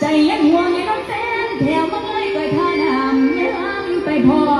ใจยังห่วงให้น้องแฟนแถวมาเลยก็ท่าน้ำย้ำไปพอ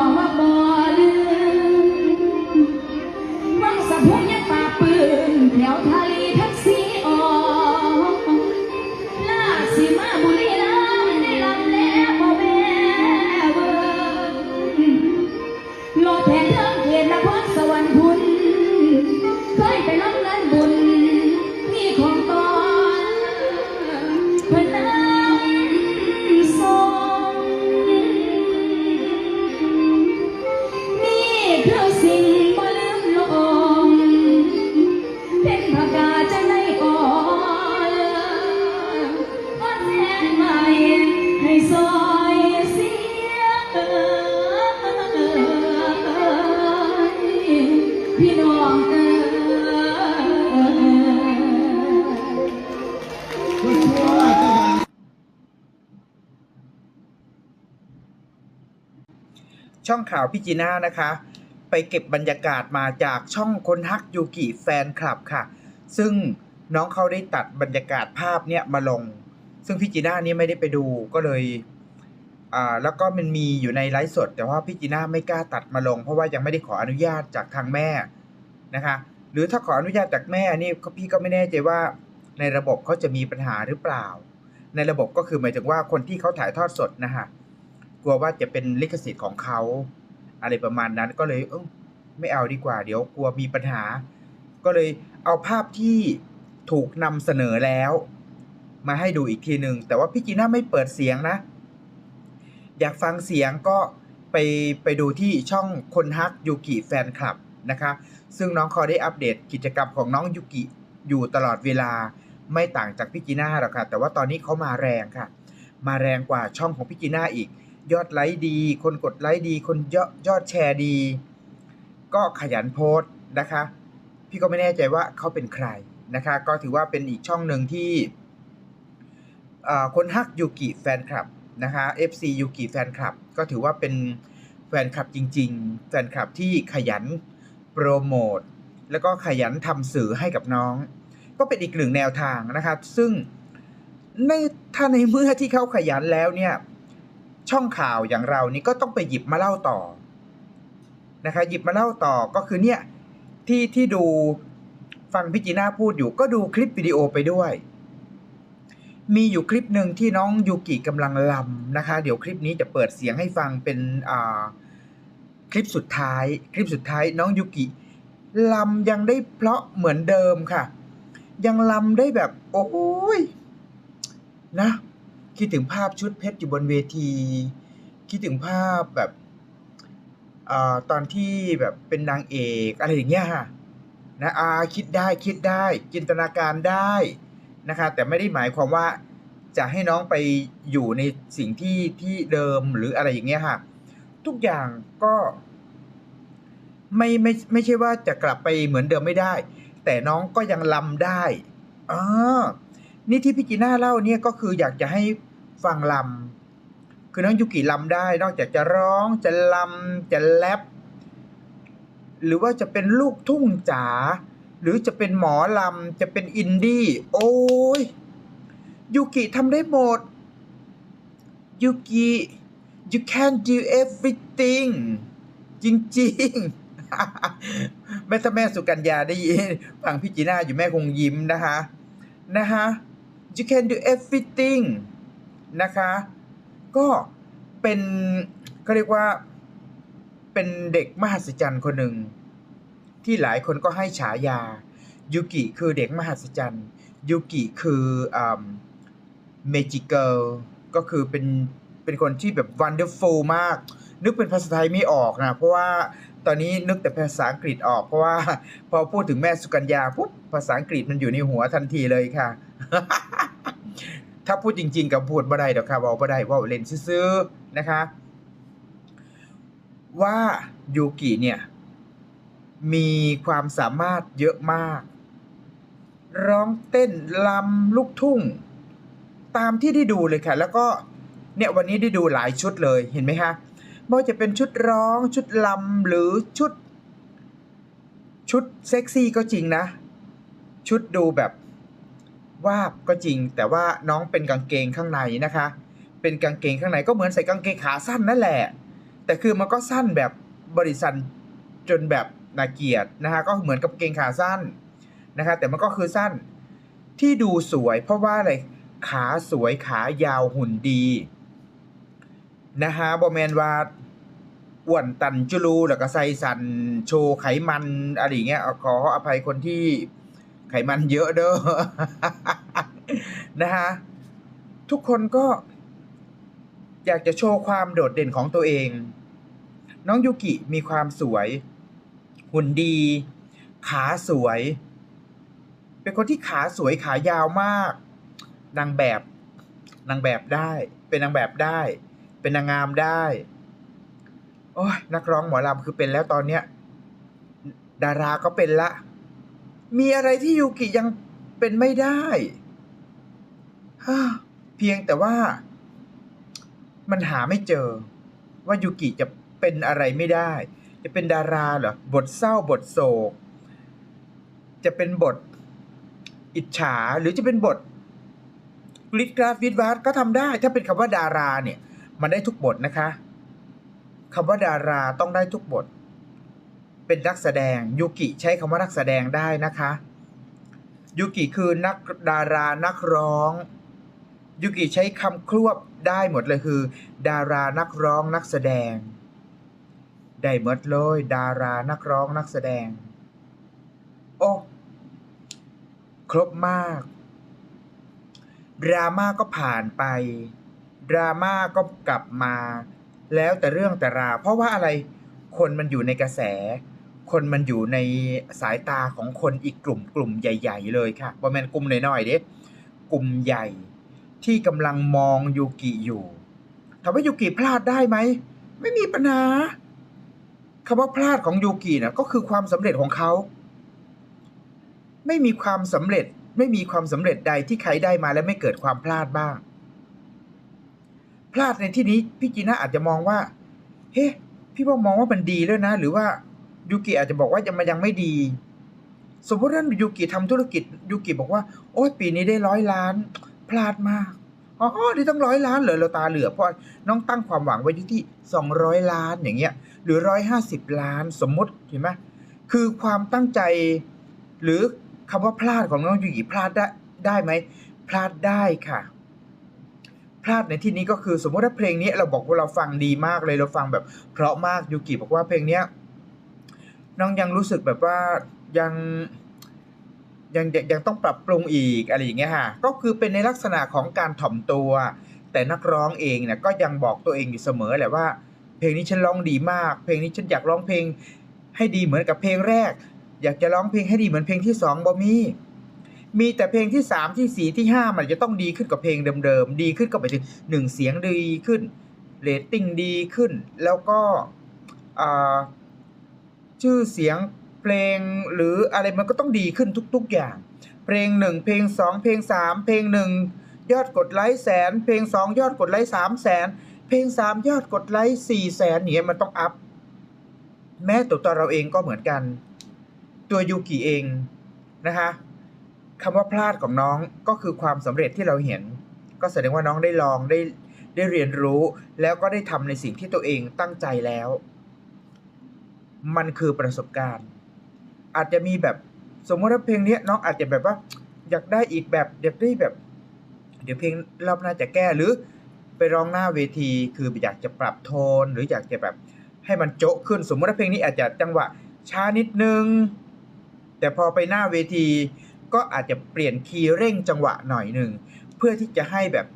ช่องข่าวพี่จีน่านะคะ ไปเก็บบรรยากาศมาจากช่องคนฮักยูกิแฟนคลับค่ะ ซึ่งน้องเขาได้ตัดบรรยากาศภาพเนี่ยมาลง ซึ่งพี่จีน่านี่ไม่ได้ไปดูก็เลยอ่าแล้วก็มันมีอยู่ในไลฟ์สด แต่ว่าพี่จีน่าไม่กล้าตัดมาลง เพราะว่ายังไม่ได้ขออนุญาตจากทางแม่นะคะ หรือถ้าขออนุญาตจากแม่นี่พี่ก็ไม่แน่ใจว่าในระบบเขาจะมีปัญหาหรือเปล่า ในระบบก็คือหมายถึงว่าคนที่เขาถ่ายทอดสดนะคะ กลัวว่าจะเป็นลิขสิทธิ์ของเขา อะไรประมาณนั้นก็เลยเออไม่เอาดีกว่า เดี๋ยวกลัวมีปัญหา ก็เลยเอาภาพที่ถูกนำเสนอแล้ว มาให้ดูอีกทีหนึ่งแต่ว่าพี่จีน่าไม่เปิดเสียงนะ อยากฟังเสียงก็ไปไปดูที่ช่องคนฮักยูกิแฟนคลับนะคะ ซึ่งน้องเขาได้อัปเดตกิจกรรมของน้องยูกิอยู่ตลอดเวลาไม่ต่างจากพี่จีน่าหรอกค่ะ แต่ว่าตอนนี้เขามาแรงค่ะ มาแรงกว่าช่องของพี่จีน่าอีก ยอดไลค์ดี คนกดไลค์ดี คนยอดยอดแชร์ดี ก็ขยันโพสต์นะคะ พี่ก็ไม่แน่ใจว่าเขาเป็นใครนะคะ ก็ถือว่าเป็นอีกช่องหนึ่งที่คนฮักยูกิแฟนคลับนะคะ FC ยูกิแฟนคลับก็ถือว่าเป็นแฟนคลับจริง ๆ แฟนคลับที่ขยันโปรโมทแล้วก็ขยันทำสื่อให้กับน้อง ก็เป็นอีกหนึ่งแนวทางนะครับซึ่งในถ้าในเมื่อที่เขาขยันแล้วเนี่ย ช่องข่าวอย่างเรานี่ก็ต้องไปหยิบมาเล่าต่อนะคะหยิบมาเล่าต่อก็คือเนี่ยที่ที่ดูฟังพี่จีน่าพูดอยู่ก็ดูคลิปวิดีโอไปด้วย มีอยู่คลิปหนึ่งที่น้องยูกิกำลังลำนะคะ เดี๋ยวคลิปนี้จะเปิดเสียงให้ฟังเป็นอ่าคลิปสุดท้าย คลิปสุดท้ายน้องยูกิลำยังได้เพราะเหมือนเดิมค่ะ ยังลำได้แบบ โอ้ยนะ คิดถึงภาพชุดเพชรอยู่บนเวที คิดถึงภาพแบบอตอนที่แบบเป็นนางเอกอะไรอย่างเงี้ยค่ะนะอาคิดได้คิดได้จินตนาการได้นะคะ แต่ไม่ได้หมายความว่าจะให้น้องไปอยู่ในสิ่งที่ที่เดิมหรืออะไรอย่างเงี้ยค่ะ ทุกอย่างก็ไม่ไม่ไม่ใช่ว่าจะกลับไปเหมือนเดิมไม่ได้ แต่น้องก็ยังลำได้อ่านี่ที่พี่จีน่าเล่าเนี่ยก็คืออยากจะให้ ฟังลำคือน้องยุกิลำได้ นอกจากจะร้องจะลำจะแรปหรือว่าจะเป็นลูกทุ่งจ๋าหรือจะเป็นหมอลำจะเป็นอินดี้โอ้ยยุกิทำได้หมดยุกิ you can do everything จริงๆ แม่ถ้าแม่สุกัญญาได้ยินฟังพี่จีน่าอยู่แม่คงยิ้มนะคะ นะฮะ you can do everything นะคะ ก็เป็นเขาเรียกว่าเป็นเด็กมหัศจรรย์คนหนึ่ง ที่หลายคนก็ให้ฉายา ยูกิคือเด็กมหัศจรรย์ยูกิคืออ่าเมจิเกิลก็คือเป็นเป็นคนที่แบบ wonderful มาก นึกเป็นภาษาไทยไม่ออกนะ เพราะว่าตอนนี้นึกแต่ภาษาอังกฤษออก เพราะว่าพอพูดถึงแม่สุกัญญาปุ๊บภาษาอังกฤษมันอยู่ในหัวทันทีเลยค่ะ ถ้าพูดจริง ๆ กับพูดบ่ได้ดอกค่ะเว่าบ่ได้ว่าเล่นซื่อๆนะคะ ว่ายูกิเนี่ย มีความสามารถเยอะมาก ร้องเต้นลำลูกทุ่ง ตามที่ได้ดูเลยค่ะ แล้วก็เนี่ยวันนี้ได้ดูหลายชุดเลยเห็นไหมคะไม่ว่าจะเป็นชุดร้องชุดลำหรือชุด ชุดเซ็กซี่ก็จริงนะ ชุดดูแบบ วาบก็จริง แต่ว่าน้องเป็นกางเกงข้างในนะคะ เป็นกางเกงข้างในก็เหมือนใส่กางเกงขาสั้นนั่นแหละ แต่คือมันก็สั้นแบบบริสันจนแบบนาเกียดนะคะก็เหมือนกับกางเกงขาสั้นนะคะแต่มันก็คือสั้นที่ดูสวยเพราะว่าอะไรขาสวยขายาวหุ่นดีนะคะบอแมนว่าอ้วนตันจุลูแล้วก็ใส่สันโชว์ไขมันอะไรเงี้ยขออภัยคนที่ ไขมันเยอะเด้อนะคะทุกคนก็ อยากจะโชว์ความโดดเด่นของตัวเอง น้องยูกิมีความสวย หุ่นดี ขาสวย เป็นคนที่ขาสวยขายาวมาก นางแบบนางแบบได้ เป็นนางแบบได้ เป็นนางงามได้ โอ้ยนักร้องหมอลำคือเป็นแล้วตอนเนี้ย ดาราก็เป็นละ มีอะไรที่ยูกิยังเป็นไม่ได้ฮเพียงแต่ว่า มันหาไม่เจอ ว่ายูกิจะเป็นอะไรไม่ได้ จะเป็นดาราเหรอบทเศร้าบทโศก จะเป็นบทอิจฉาหรือจะเป็นบทกริดกราฟวิดวาร์ดก็ทำได้ ถ้าเป็นคำว่าดาราเนี่ย มันได้ทุกบทนะคะคำว่าดาราต้องได้ทุกบท เป็นนักแสดงยูกิใช้คำว่านักแสดงได้นะคะยูกิคือนักดารานักร้องยูกิใช้คำครวบได้หมดเลยคือ ดารานักร้องนักแสดง ได้หมดเลย ดารานักร้องนักแสดง โอ้ครบมาก ดราม่าก็ผ่านไป ดราม่าก็กลับมา แล้วแต่เรื่องแต่รา เพราะว่าอะไรคนมันอยู่ในกระแส คนมันอยู่ในสายตาของคนอีกกลุ่มกลุ่มใหญ่ ๆ เลยค่ะบอแมนกลุ่มน้อยๆเด้กลุ่มใหญ่ที่กำลังมองยูกิอยู่ถามว่ายูกิพลาดได้ไหมไม่มีปัญหาคำว่าพลาดของยูกินะก็คือความสำเร็จของเขาไม่มีความสำเร็จไม่มีความสำเร็จใดที่ใครได้มาแล้วไม่เกิดความพลาดบ้าง พลาดในที่นี้พี่จีน่าอาจจะมองว่า เฮ้ พี่ว่ามองว่ามันดีแล้วนะ หรือว่า ยูกิอาจจะบอกว่ายังมันยังไม่ดี สมมติว่ายูกิทำธุรกิจยูกิบอกว่า โอ้ยปีนี้ได้ร้อยล้าน พลาดมากอ๋อนี่ต้องร้อยล้านเหรอเราตาเหลือเพราะน้องตั้งความหวังไว้ที่ที่สองร้อยล้านอย่างเงี้ย หรือร้อยห้าสิบล้านสมมติเห็นไหมคือความตั้งใจ หรือคำว่าพลาดของน้องยูกิพลาดได้ได้ไหมพลาดได้ค่ะพลาดในที่นี้ก็คือสมมติว่าเพลงนี้เราบอกว่าเราฟังดีมากเลยเราฟังแบบ เพราะมากยูกิบอกว่าเพลงเนี้ย น้องยังรู้สึกแบบว่ายังยังยังต้องปรับปรุงอีกอะไรอย่างเงี้ยค่ะก็คือเป็นในลักษณะของการถ่อมตัว แต่นักร้องเองเนี่ยก็ยังบอกตัวเองอยู่เสมอแหละว่า เพลงนี้ฉันร้องดีมาก เพลงนี้ฉันอยากร้องเพลงให้ดีเหมือนกับเพลงแรก อยากจะร้องเพลงให้ดีเหมือนเพลงที่สองบ่มีมีแต่เพลงที่สามที่สี่ที่ห้ามันจะต้องดีขึ้นกว่าเพลงเดิมๆ ดีขึ้นก็ไปถึงหนึ่งเสียงดีขึ้นเรตติ้งดีขึ้น แล้วก็อ่า ชื่อเสียงเพลงหรืออะไรมันก็ต้องดีขึ้นทุก ๆอย่าง เพลงหนึ่งเพลงสองเพลงสามเพลงหนึ่งยอดกดไลค์แสน เพลงสองยอดกดไลค์สามแสนเพลงสามยอดกดไลค์สี่แสนเนี่ยมันต้องอัพ แม้ตัวตัวเราเองก็เหมือนกัน ตัวยูกิเองนะคะคำว่าพลาดของน้องก็คือความสำเร็จที่เราเห็น ก็แสดงว่าน้องได้ลองได้ได้เรียนรู้ แล้วก็ได้ทำในสิ่งที่ตัวเองตั้งใจแล้ว มันคือประสบการณ์ อาจจะมีแบบสมมติว่าเพลงนี้น้องอาจจะแบบว่า อยากได้อีกแบบอยากได้แบบ เดี๋ยวเพลงรอบหน้าจะแก้หรือไปร้องหน้าเวทีคืออยากจะปรับโทน หรืออยากจะแบบให้มันโจ๊ะขึ้นสมมติว่าเพลงนี้อาจจะจังหวะช้านิดนึง แต่พอไปหน้าเวที ก็อาจจะเปลี่ยนคีย์เร่งจังหวะหน่อยหนึ่งเพื่อที่จะให้แบบ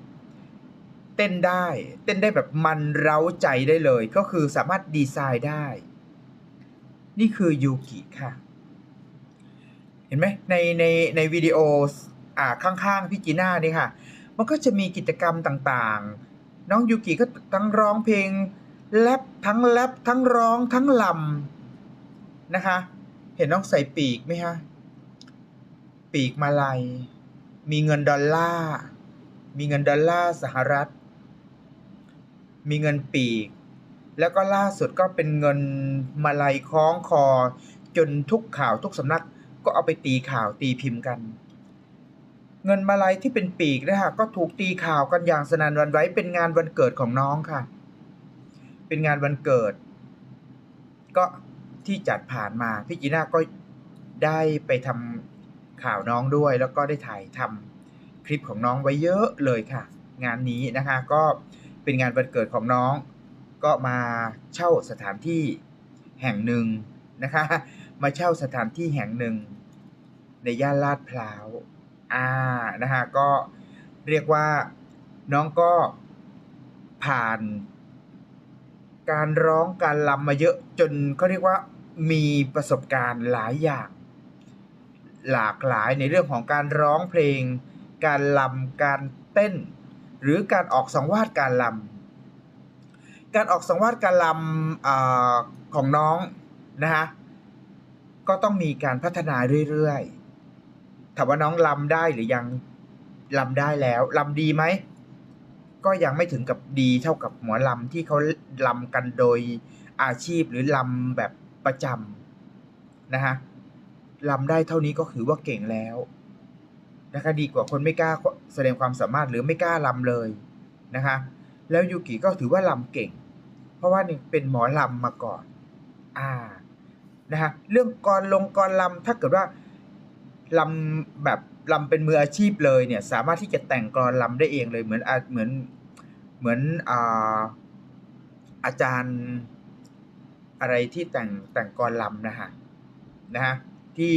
เต้นได้ เต้นได้แบบมันเร้าใจได้เลย ก็คือสามารถดีไซน์ได้ นี่คือยูกิค่ะ เห็นไหมในในในวิดีโออ่าข้างๆพี่จีน่านี่ค่ะ มันก็จะมีกิจกรรมต่างๆ น้องยูกิก็ทั้งร้องเพลงแรปทั้งแรปทั้งร้องทั้งลำนะคะ เห็นน้องใส่ปีกไหมคะปีกมาลัย มีเงินดอลลาร์มีเงินดอลลาร์สหรัฐ มีเงินปีก แล้วก็ล่าสุดก็เป็นเงินมาลัยคล้องคอ จนทุกข่าวทุกสำนักก็เอาไปตีข่าวตีพิมพ์กัน เงินมาลัยที่เป็นปีกนะฮะก็ถูกตีข่าวกันอย่างสนั่นวันไหวเป็นงานวันเกิดของน้องค่ะ เป็นงานวันเกิด ก็ที่จัดผ่านมาพี่จีน่าก็ได้ไปทำข่าวน้องด้วย แล้วก็ได้ถ่ายทำคลิปของน้องไว้เยอะเลยค่ะ งานนี้นะคะก็เป็นงานวันเกิดของน้อง ก็มาเช่าสถานที่แห่งหนึ่งนะคะ มาเช่าสถานที่แห่งหนึ่ง ในย่านลาดพร้าวอ่านะฮะก็เรียกว่าน้องก็ผ่าน การร้องการลำมาเยอะจนเขาเรียกว่ามีประสบการณ์หลายอย่าง หลากหลายในเรื่องของการร้องเพลง การลำการเต้น หรือการออกสังวาสการลำ การออกสังวาสการลำอของน้องนะฮะก็ต้องมีการพัฒนาเรื่อยๆถามว่าน้องลำได้หรือยังลำได้แล้วลำดีไหมก็ยังไม่ถึงกับดีเท่ากับหมอลำที่เขาลำกันโดยอาชีพหรือลำแบบประจำนะฮะลำได้เท่านี้ก็ถือว่าเก่งแล้วนะคะดีกว่าคนไม่กล้าแสดงความสามารถหรือไม่กล้าลำเลยนะคะแล้วยูกิก็ถือว่าลำเก่ง ราะว่านี่เป็นหมอลำมาก่อน อ่านะฮะเรื่องกรลงกรลำถ้าเกิดว่าลำแบบลำเป็นมืออาชีพเลยเนี่ย สามารถที่จะแต่งกรลำได้เองเลยเหมือนอาเหมือนเหมือนอ่าอาจารย์อะไรที่แต่งแต่งกรลำนะฮะนะฮะที่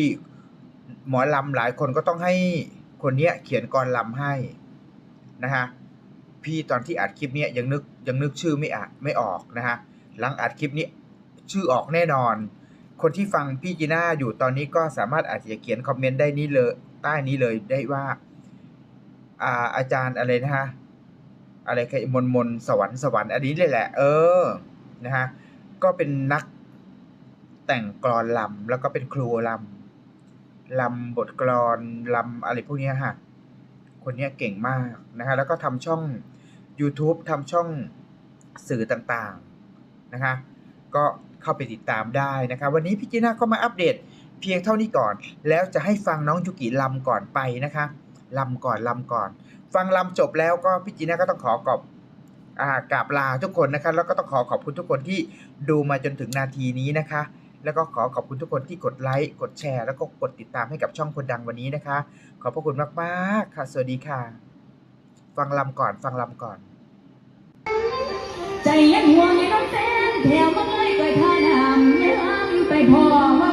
หมอลำหลายคนก็ต้องให้คนเนี้ยเขียนกรลำให้นะฮะ พี่ตอนที่อัดคลิปเนี้ยยังนึกยังนึกชื่อไม่อะไม่ออกนะฮะหลังอัดคลิปนี้ชื่อออกแน่นอน คนที่ฟังพี่จีน่าอยู่ตอนนี้ก็สามารถอาจจะเขียนคอมเมนต์ได้นี้เลยใต้นี้เลยได้ว่าอ่าอาจารย์อะไรนะฮะอะไรใครมนมนสวรรค์สวรรค์อันนี้เลยแหละ เออนะฮะก็เป็นนักแต่งกลอนลำแล้วก็เป็นครูลำลำบทกลอนลำอะไรพวกนี้ฮะคนนี้เก่งมากนะฮะแล้วก็ทำช่อง YouTube ทำช่องสื่อต่างๆนะคะ ก็เข้าไปติดตามได้นะคะ วันนี้พี่จีน่าก็มาอัปเดตเพียงเท่านี้ก่อน แล้วจะให้ฟังน้องยูกิลำก่อนไปนะคะลำก่อนลำก่อน ฟังลำจบแล้วก็พี่จีน่าก็ต้องขอกอบกราบลาทุกคนนะคะแล้วก็ต้องขอขอบคุณทุกคนที่ดูมาจนถึงนาทีนี้นะคะ แล้วก็ขอขอบคุณทุกคนที่กดไลค์กดแชร์ แล้วก็กดติดตามให้กับช่องคนดังวันนี้นะคะ ขอบพระคุณมากๆค่ะ สวัสดีค่ะ ฟังลำก่อน ฟังลำก่อน ใจยังห่วงยังต้องแสนแถวมาเลยก็ท่าน้ำย้ำไปพอว่า